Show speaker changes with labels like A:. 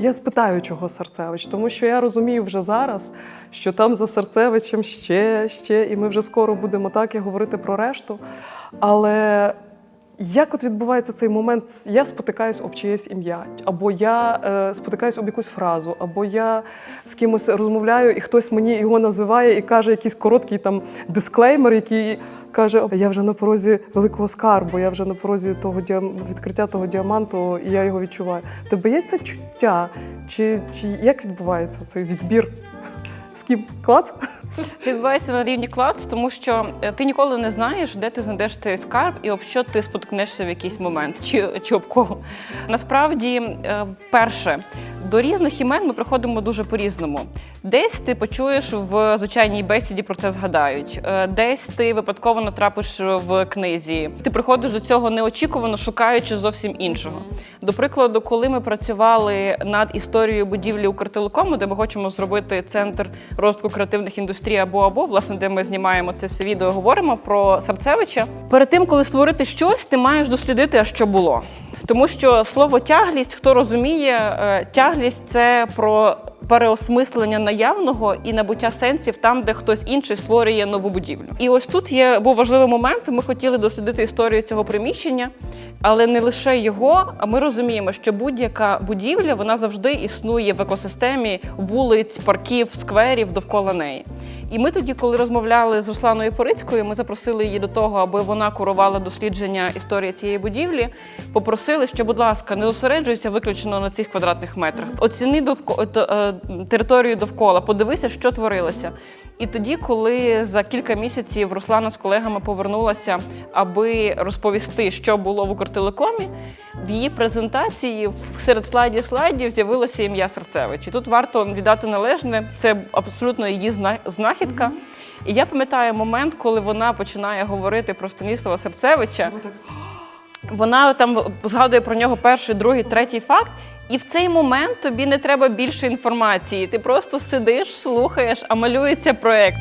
A: Я спитаю, чого Серцевич, тому що я розумію вже зараз, що там за Серцевичем ще, ще, і ми вже скоро будемо так і говорити про решту. Але як от відбувається цей момент? Я спотикаюсь об чиєсь ім'я, або я е, спотикаюсь об якусь фразу, або я з кимось розмовляю, і хтось мені його називає і каже якийсь короткий там дисклеймер, який каже: Я вже на порозі великого скарбу, я вже на порозі того діам... відкриття того діаманту, і я його відчуваю. Тебе є це чуття? Чи, чи як відбувається цей відбір? З ким? Клац?
B: Це відбувається на рівні клац, тому що е, ти ніколи не знаєш, де ти знайдеш цей скарб і об що ти споткнешся в якийсь момент, чи, чи об кого. Насправді, е, перше, до різних імен ми приходимо дуже по-різному. Десь ти почуєш в звичайній бесіді про це згадають, Е, десь ти випадково натрапиш в книзі. Ти приходиш до цього неочікувано, шукаючи зовсім іншого. До прикладу, коли ми працювали над історією будівлі Укртелекому, де ми хочемо зробити центр розвитку креативних індустрій або або, власне, де ми знімаємо це все відео, говоримо про Сарцевича. Перед тим, коли створити щось, ти маєш дослідити, а що було. Тому що слово тяглість, хто розуміє, е, тяглість це про переосмислення наявного і набуття сенсів там, де хтось інший створює нову будівлю. І ось тут є був важливий момент. Ми хотіли дослідити історію цього приміщення, але не лише його. А ми розуміємо, що будь-яка будівля вона завжди існує в екосистемі вулиць, парків, скверів довкола неї. І ми тоді, коли розмовляли з Русланою Порицькою, ми запросили її до того, аби вона курувала дослідження історії цієї будівлі. Попросили, що, будь ласка, не зосереджуйся виключно на цих квадратних метрах. Оціни довко... е, е, територію довкола, подивися, що творилося. І тоді, коли за кілька місяців Руслана з колегами повернулася, аби розповісти, що було в Укртелекомі, в її презентації серед слайдів слайдів з'явилося ім'я Серцевич. І тут варто віддати належне, це абсолютно її зна- знахідка. І я пам'ятаю момент, коли вона починає говорити про Станіслава Серцевича. Вона там згадує про нього перший, другий, третій факт. І в цей момент тобі не треба більше інформації. Ти просто сидиш, слухаєш, а малюється проект.